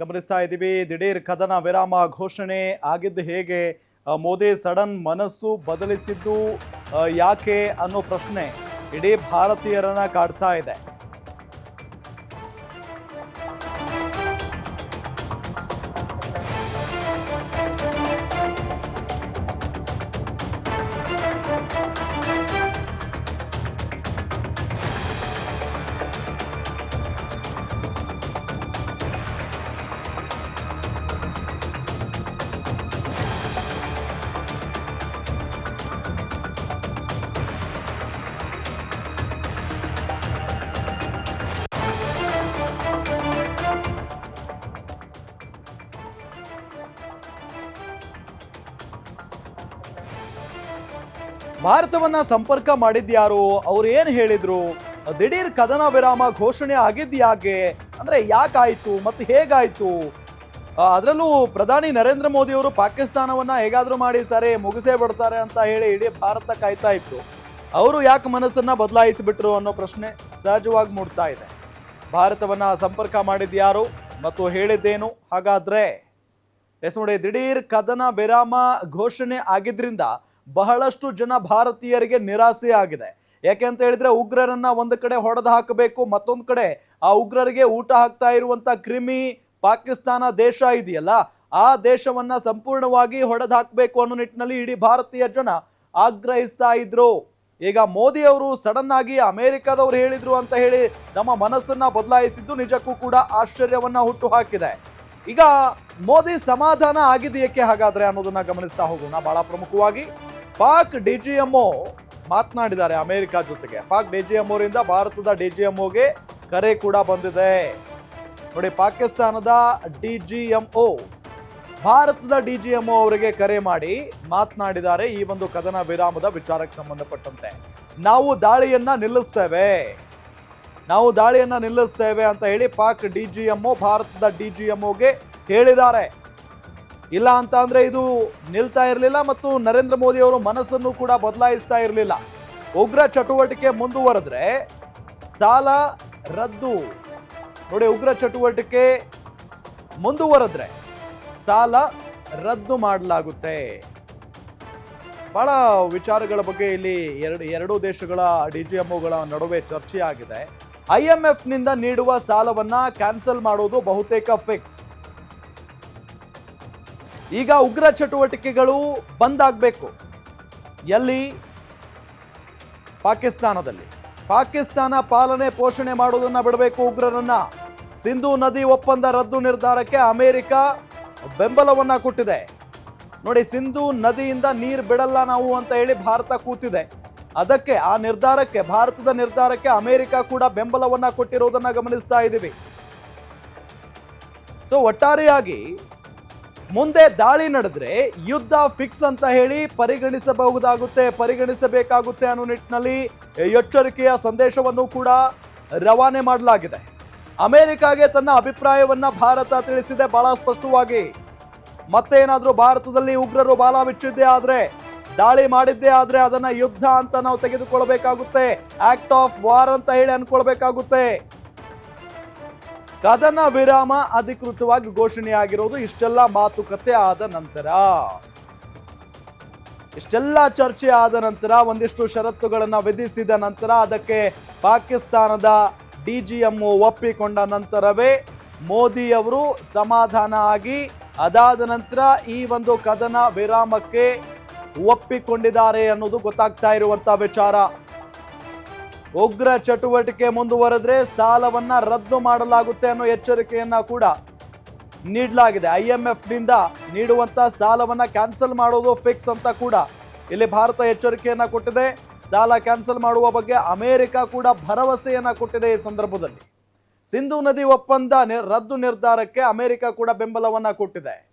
ಗಮನಿಸ್ತಾ ಇದ್ದೀವಿ. ದಿಢೀರ್ ಕದನ ವಿರಾಮ ಘೋಷಣೆ ಆಗಿದ್ದು ಹೇಗೆ? ಮೋದಿ ಸಡನ್ ಮನಸ್ಸು ಬದಲಿಸಿದ್ದು ಯಾಕೆ ಅನ್ನೋ ಪ್ರಶ್ನೆ ಇಡೀ ಭಾರತೀಯರನ್ನ ಕಾಡ್ತಾ ಇದೆ. ಭಾರತವನ್ನ ಸಂಪರ್ಕ ಮಾಡಿದ್ಯಾರು? ಅವ್ರು ಏನು ಹೇಳಿದ್ರು? ದಿಢೀರ್ ಕದನ ವಿರಾಮ ಘೋಷಣೆ ಆಗಿದ್ಯಾಕೆ? ಅಂದ್ರೆ ಯಾಕಾಯ್ತು ಮತ್ತೆ ಹೇಗಾಯ್ತು? ಅದರಲ್ಲೂ ಪ್ರಧಾನಿ ನರೇಂದ್ರ ಮೋದಿ ಅವರು ಪಾಕಿಸ್ತಾನವನ್ನ ಹೇಗಾದ್ರೂ ಮಾಡಿ ಸರಿ, ಮುಗಿಸೇ ಬಿಡ್ತಾರೆ ಅಂತ ಹೇಳಿ ಇಡೀ ಭಾರತ ಕಾಯ್ತಾ ಇತ್ತು. ಅವರು ಯಾಕೆ ಮನಸ್ಸನ್ನ ಬದಲಾಯಿಸಿಬಿಟ್ರು ಅನ್ನೋ ಪ್ರಶ್ನೆ ಸಹಜವಾಗಿ ಮೂಡ್ತಾ ಇದೆ. ಭಾರತವನ್ನ ಸಂಪರ್ಕ ಮಾಡಿದ್ಯಾರು ಮತ್ತು ಹೇಳಿದ್ದೇನು? ಹಾಗಾದ್ರೆ ಎಸ್ ನೋಡಿ, ದಿಢೀರ್ ಕದನ ವಿರಾಮ ಘೋಷಣೆ ಆಗಿದ್ರಿಂದ ಬಹಳಷ್ಟು ಜನ ಭಾರತೀಯರಿಗೆ ನಿರಾಸೆ ಆಗಿದೆ. ಯಾಕೆ ಅಂತ ಹೇಳಿದ್ರೆ ಉಗ್ರರನ್ನ ಒಂದು ಕಡೆ ಹೊಡೆದು ಹಾಕಬೇಕು, ಮತ್ತೊಂದು ಕಡೆ ಆ ಉಗ್ರರಿಗೆ ಊಟ ಹಾಕ್ತಾ ಇರುವಂತ ಕ್ರಿಮಿ ಪಾಕಿಸ್ತಾನ ದೇಶ ಇದೆಯಲ್ಲ, ಆ ದೇಶವನ್ನ ಸಂಪೂರ್ಣವಾಗಿ ಹೊಡೆದು ಹಾಕಬೇಕು ಅನ್ನೋ ನಿಟ್ಟಿನಲ್ಲಿ ಇಡೀ ಭಾರತೀಯ ಜನ ಆಗ್ರಹಿಸ್ತಾ ಇದ್ರು. ಈಗ ಮೋದಿ ಅವರು ಸಡನ್ ಆಗಿ ಅಮೆರಿಕದವ್ರು ಹೇಳಿದ್ರು ಅಂತ ಹೇಳಿ ನಮ್ಮ ಮನಸ್ಸನ್ನ ಬದಲಾಯಿಸಿದ್ದು ನಿಜಕ್ಕೂ ಕೂಡ ಆಶ್ಚರ್ಯವನ್ನ ಹುಟ್ಟು ಹಾಕಿದೆ ಈಗ ಮೋದಿ ಸಮಾಧಾನ ಆಗಿದೆಯಕ್ಕೆ ಹಾಗಾದ್ರೆ ಅನ್ನೋದನ್ನ ಗಮನಿಸ್ತಾ ಹೋಗೋಣ. ಬಹಳ ಪ್ರಮುಖವಾಗಿ ಪಾಕ್ ಡಿ ಜಿ ಎಂ ಮಾತನಾಡಿದ್ದಾರೆ ಅಮೆರಿಕ ಜೊತೆಗೆ. ಪಾಕ್ ಡಿ ಜಿ ಎಂ ರಿಂದ ಭಾರತದ ಡಿ ಜಿ ಎಂ ಒಗೆ ಕರೆ ಕೂಡ ಬಂದಿದೆ. ನೋಡಿ, ಪಾಕಿಸ್ತಾನದ ಡಿ ಜಿ ಎಂ ಒ, ಭಾರತದ ಡಿ ಜಿ ಎಂ ಅವರಿಗೆ ಕರೆ ಮಾಡಿ ಮಾತನಾಡಿದ್ದಾರೆ ಈ ಒಂದು ಕದನ ವಿರಾಮದ ವಿಚಾರಕ್ಕೆ ಸಂಬಂಧಪಟ್ಟಂತೆ. ನಾವು ದಾಳಿಯನ್ನ ನಿಲ್ಲಿಸ್ತೇವೆ. ನಾವು ದಾಳಿಯನ್ನ ನಿಲ್ಲಿಸ್ತೇವೆ ಅಂತ ಹೇಳಿ ಪಾಕ್ ಡಿ ಜಿ ಡಿಜಿಎಂಒ ಭಾರತದ ಡಿ ಜಿ ಎಂ ಹೇಳಿದ್ದಾರೆ. ಇಲ್ಲ ಅಂತ ಅಂದರೆ ಇದು ನಿಲ್ತಾ ಇರಲಿಲ್ಲ ಮತ್ತು ನರೇಂದ್ರ ಮೋದಿ ಅವರು ಮನಸ್ಸನ್ನು ಕೂಡ ಬದಲಾಯಿಸ್ತಾ ಇರಲಿಲ್ಲ. ಉಗ್ರ ಚಟುವಟಿಕೆ ಮುಂದುವರೆದ್ರೆ ಸಾಲ ರದ್ದು. ನೋಡಿ, ಉಗ್ರ ಚಟುವಟಿಕೆ ಮುಂದುವರೆದ್ರೆ ಸಾಲ ರದ್ದು ಮಾಡಲಾಗುತ್ತೆ. ಬಹಳ ವಿಚಾರಗಳ ಬಗ್ಗೆ ಇಲ್ಲಿ ಎರಡು, ಎರಡೂ ದೇಶಗಳ ಡಿಜಿಎಂಒಗಳ ನಡುವೆ ಚರ್ಚೆಯಾಗಿದೆ. ಐ ಎಂ ಎಫ್ನಿಂದ ನೀಡುವ ಸಾಲವನ್ನ ಕ್ಯಾನ್ಸಲ್ ಮಾಡೋದು ಬಹುತೇಕ ಫಿಕ್ಸ್. ಈಗ ಉಗ್ರ ಚಟುವಟಿಕೆಗಳು ಬಂದಾಗಬೇಕು. ಎಲ್ಲಿ? ಪಾಕಿಸ್ತಾನದಲ್ಲಿ. ಪಾಕಿಸ್ತಾನ ಪಾಲನೆ ಪೋಷಣೆ ಮಾಡೋದನ್ನ ಬಿಡಬೇಕು ಉಗ್ರರನ್ನ. ಸಿಂಧು ನದಿ ಒಪ್ಪಂದ ರದ್ದು ನಿರ್ಧಾರಕ್ಕೆ ಅಮೆರಿಕ ಬೆಂಬಲವನ್ನ ಕೊಟ್ಟಿದೆ. ನೋಡಿ, ಸಿಂಧು ನದಿಯಿಂದ ನೀರು ಬಿಡಲ್ಲ ನಾವು ಅಂತ ಹೇಳಿ ಭಾರತ ಕೂತಿದೆ. ಅದಕ್ಕೆ ಆ ನಿರ್ಧಾರಕ್ಕೆ, ಭಾರತದ ನಿರ್ಧಾರಕ್ಕೆ ಅಮೆರಿಕ ಕೂಡ ಬೆಂಬಲವನ್ನ ಕೊಟ್ಟಿರೋದನ್ನ ಗಮನಿಸ್ತಾ ಇದ್ದೀವಿ ಸೊ ಒಟ್ಟಾರೆಯಾಗಿ ಮುಂದೆ ದಾಳಿ ನಡೆದ್ರೆ ಯುದ್ಧ ಫಿಕ್ಸ್ ಅಂತ ಹೇಳಿ ಪರಿಗಣಿಸಬಹುದಾಗುತ್ತೆ, ಪರಿಗಣಿಸಬೇಕಾಗುತ್ತೆ ಅನ್ನೋ ನಿಟ್ಟಿನಲ್ಲಿ ಎಚ್ಚರಿಕೆಯ ಸಂದೇಶವನ್ನು ಕೂಡ ರವಾನೆ ಮಾಡಲಾಗಿದೆ. ಅಮೆರಿಕಾಗೆ ತನ್ನ ಅಭಿಪ್ರಾಯವನ್ನ ಭಾರತ ತಿಳಿಸಿದೆ ಬಹಳ ಸ್ಪಷ್ಟವಾಗಿ. ಮತ್ತೇನಾದ್ರೂ ಭಾರತದಲ್ಲಿ ಉಗ್ರರು ಬಾಲ ಬಿಚ್ಚಿದ್ದೇ ಆದ್ರೆ, ದಾಳಿ ಮಾಡಿದ್ದೇ ಆದ್ರೆ ಅದನ್ನ ಯುದ್ಧ ಅಂತ ನಾವು ತೆಗೆದುಕೊಳ್ಬೇಕಾಗುತ್ತೆ ಆಕ್ಟ್ ಆಫ್ ವಾರ್ ಅಂತ ಹೇಳಿ ಅನ್ಕೊಳ್ಬೇಕಾಗುತ್ತೆ. ಕದನ ವಿರಾಮ ಅಧಿಕೃತವಾಗಿ ಘೋಷಣೆಯಾಗಿರೋದು ಇಷ್ಟೆಲ್ಲ ಮಾತುಕತೆ ಆದ ನಂತರ. ಇಷ್ಟೆಲ್ಲ ಚರ್ಚೆ ಆದ ನಂತರ, ಒಂದಿಷ್ಟು ಷರತ್ತುಗಳನ್ನು ವಿಧಿಸಿದ ನಂತರ, ಅದಕ್ಕೆ ಪಾಕಿಸ್ತಾನದ ಡಿಜಿಎಂಒ ಒಪ್ಪಿಕೊಂಡ ನಂತರವೇ ಮೋದಿ ಅವರು ಸಮಾಧಾನ ಆಗಿ, ಅದಾದ ನಂತರ ಈ ಒಂದು ಕದನ ವಿರಾಮಕ್ಕೆ ಒಪ್ಪಿಕೊಂಡಿದ್ದಾರೆ ಅನ್ನೋದು ಗೊತ್ತಾಗ್ತಾ ಇರುವಂಥ ವಿಚಾರ. ಉಗ್ರ ಚಟುವಟಿಕೆ ಮುಂದುವರೆದ್ರೆ ಸಾಲವನ್ನ ರದ್ದು ಮಾಡಲಾಗುತ್ತೆ ಅನ್ನೋ ಎಚ್ಚರಿಕೆಯನ್ನ ಕೂಡ ನೀಡಲಾಗಿದೆ. ಐ ಎಂ ಎಫ್ನಿಂದ ನೀಡುವಂತ ಸಾಲವನ್ನ ಕ್ಯಾನ್ಸಲ್ ಮಾಡೋದು ಫಿಕ್ಸ್ ಅಂತ ಕೂಡ ಇಲ್ಲಿ ಭಾರತ ಎಚ್ಚರಿಕೆಯನ್ನ ಕೊಟ್ಟಿದೆ. ಸಾಲ ಕ್ಯಾನ್ಸಲ್ ಮಾಡುವ ಬಗ್ಗೆ ಅಮೆರಿಕ ಕೂಡ ಭರವಸೆಯನ್ನ ಕೊಟ್ಟಿದೆ ಈ ಸಂದರ್ಭದಲ್ಲಿ. ಸಿಂಧು ನದಿ ಒಪ್ಪಂದ ರದ್ದು ನಿರ್ಧಾರಕ್ಕೆ ಅಮೆರಿಕ ಕೂಡ ಬೆಂಬಲವನ್ನ ಕೊಟ್ಟಿದೆ.